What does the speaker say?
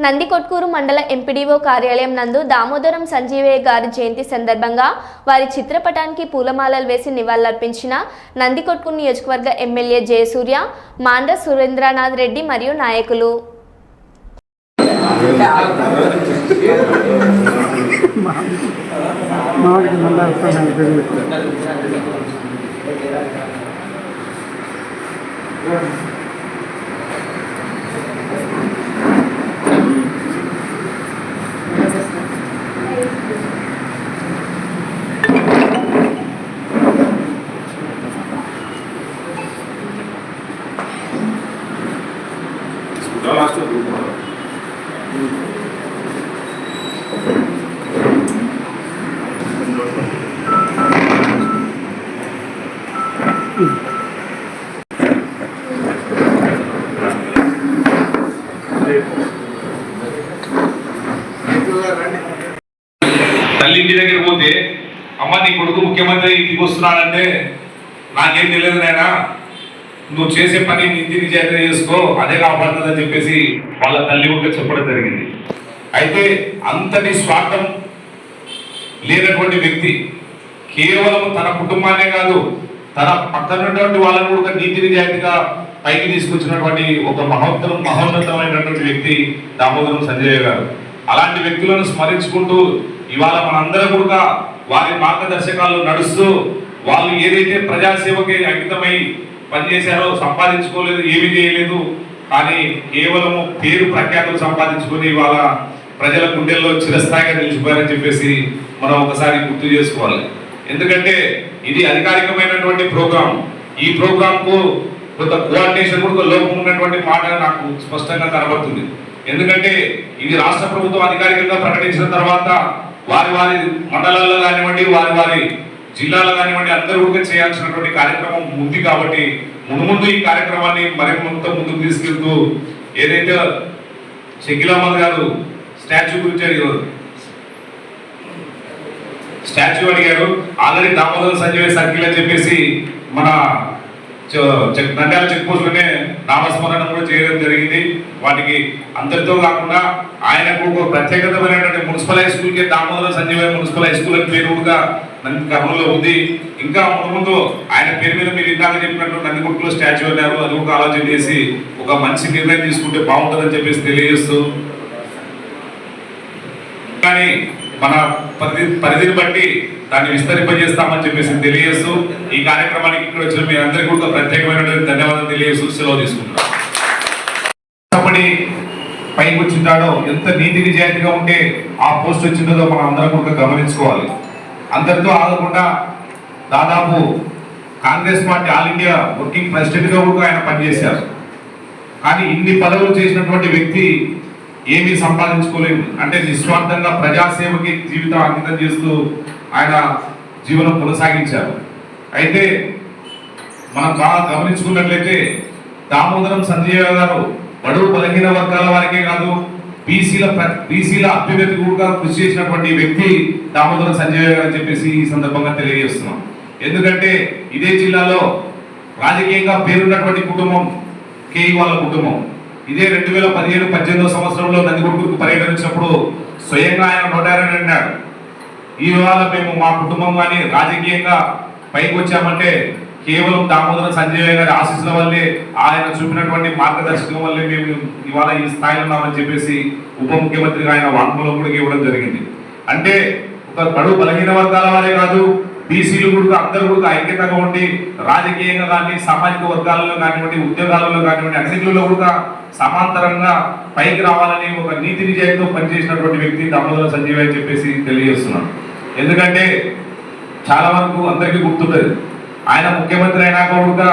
నందికొట్కూరు మండల ఎంపీడీఓ కార్యాలయం నందు దామోదరం సంజీవయ్య గారి జయంతి సందర్భంగా వారి చిత్రపటానికి పూలమాలలు వేసి నివాళులర్పించిన నందికొట్కూరు నియోజకవర్గ ఎమ్మెల్యే జయసూర్య మాండ్ర సురేంద్రనాథ్ రెడ్డి మరియు నాయకులు. మామిడికి వస్తాను తల్లి ఇంటి దగ్గర పోతే అమ్మ నీ కొడుకు ముఖ్యమంత్రి ఇంటికి వస్తున్నాడంటే నాకేం తెలియదు నాయనా. నువ్వు చేసే పని నీ ఇంటికి చేత చేసుకో అదే కాపాడుతుందని చెప్పేసి వాళ్ళ తల్లి కూడా చెప్పడం జరిగింది. అయితే అంతటి స్వార్థం లేనటువంటి వ్యక్తి కేవలం తన కుటుంబాన్నే కాదు తన పక్కన ఉన్నటువంటి వాళ్ళని కూడా నీతి నిజాయితీగా పైకి తీసుకొచ్చినటువంటి ఒక మహోత్తరం మహోన్నతమైనటువంటి వ్యక్తి దామోదరం సంజయ్ గారు. అలాంటి వ్యక్తులను స్మరించుకుంటూ ఇవాళ మనందరం కూడా వారి మార్గదర్శకాలు నడుస్తూ వాళ్ళు ఏదైతే ప్రజాసేవకి అంకితమై పనిచేశారో సంపాదించుకోలేదు ఏమీ చేయలేదు కానీ కేవలము పేరు ప్రఖ్యాతులు సంపాదించుకొని ఇవాళ ప్రజల గుండెల్లో చిరస్థాయిగా నిలిచిపోయారని చెప్పేసి మనం ఒకసారి గుర్తు చేసుకోవాలి. ఎందుకంటే ఇది అధికారికమైనటువంటి ప్రోగ్రాం ఈ ప్రోగ్రామ్కు కొంత కోఆర్డినేషన్ కూడా లోపం ఉన్నటువంటి మాట నాకు స్పష్టంగా కనబడుతుంది. ఎందుకంటే ఇది రాష్ట్ర ప్రభుత్వం అధికారికంగా ప్రకటించిన తర్వాత వారి వారి మండలాల్లో కానివ్వండి వారి వారి జిల్లాలో కానివ్వండి అందరూ కూడా చేయాల్సినటువంటి కార్యక్రమం ఉంది కాబట్టి ముందు ముందు ఈ కార్యక్రమాన్ని మరింత ముందుకు తీసుకెళ్తూ ఏదైతే షకిలామద్ గారు స్టాచ్యూ గురించి అడిగారు. స్టాచ్యూ అడిగారు. ఆల్రెడీ దామోదర్ సంజయ్ సర్కిల్ అని చెప్పేసి మన చ- నంద్యాల చెక్ పోస్ట్లోనే నామస్మరణ కూడా చేయడం జరిగింది. వాటికి అందరితో కాకుండా ఆయనకు ఒక ప్రత్యేకతమైనటువంటి మున్సిపల్ హై స్కూల్కి Damodara Sanjay municipal high school అని పేరు కూడా నంది కర్నూలులో ఉంది. ఇంకా ముందు ఆయన పేరు మీద మీరు ఇందాక చెప్పినట్టు నందిగుట్టులో స్టాచ్యూ అన్నారు. అది ఒక ఆలోచన చేసి ఒక మంచి నిర్ణయం తీసుకుంటే బాగుంటుందని చెప్పేసి తెలియజేస్తూ. కానీ మన పరిధి పరిధిని బట్టి దాన్ని విస్తరింపజేస్తామని చెప్పేసి తెలియజేస్తూ ఈ కార్యక్రమానికి ఇక్కడ వచ్చిన మీ అందరికీ కూడా ప్రత్యేకమైనటువంటి ధన్యవాదాలు తెలియజేస్తూ సెలవు తీసుకుంటున్నాం. పైకి వచ్చింటాడో ఎంత నీతి నిజాయితీగా ఉంటే ఆ పోస్ట్ వచ్చిందో మనం అందరం కూడా గమనించుకోవాలి. అందరితో ఆగకుండా దాదాపు Congress party all India working ప్రెసిడెంట్గా కూడా ఆయన పనిచేశారు. కానీ ఇన్ని పదవులు చేసినటువంటి వ్యక్తి ఏమీ సంపాదించుకోలేదు. అంటే నిస్వార్థంగా ప్రజాసేవకి జీవితం అంకితం చేస్తూ ఆయన జీవనం కొనసాగించారు. అయితే మనం బాగా గమనించుకున్నట్లయితే దామోదరం సంజయ్ గారు బడుగు బలహీన వర్గాల వారికే కాదు బీసీల బీసీల అభ్యున్నతి కూడా కృషి చేసినటువంటి వ్యక్తి దామోదరం సంజయ్ గారు అని చెప్పేసి ఈ సందర్భంగా తెలియజేస్తున్నాం. ఎందుకంటే ఇదే జిల్లాలో రాజకీయంగా పేరున్నటువంటి కుటుంబం కేఈ వాళ్ళ కుటుంబం. ఇదే రెండు వేల పదిహేను పద్దెనిమిదో సంవత్సరంలో నందికొట్టుకు పర్యటించినప్పుడు స్వయంగా ఆయన నోటారని అన్నాడు. ఇవాళ మేము మా కుటుంబం కానీ రాజకీయంగా పైకి వచ్చామంటే కేవలం దామోదర సంజయ్ గారి ఆశీస్సుల వల్లే ఆయన చూపినటువంటి మార్గదర్శకం వల్లే మేము ఇవాళ ఈ స్థాయిలో ఉన్నామని చెప్పేసి ఉప ముఖ్యమంత్రిగా ఆయన వాంగ్మూలం కూడా ఇవ్వడం జరిగింది. అంటే ఒక బడు బలహీన వర్గాల వారే కాదు బీసీలు కూడా అందరూ కూడా ఐక్యతగా ఉండి రాజకీయంగా కానీ సామాజిక వర్గాలలో కానివ్వండి ఉద్యోగాలలో కానివ్వండి అన్నింటిలో కూడా సమాంతరంగా పైకి రావాలని ఒక నీతి నిజాయితీతో పనిచేసినటువంటి వ్యక్తి దామోదర సంజీవ్ అని చెప్పేసి తెలియజేస్తున్నాను. ఎందుకంటే చాలా వరకు అందరికీ గుర్తుంటుంది ఆయన ముఖ్యమంత్రి అయినా కూడా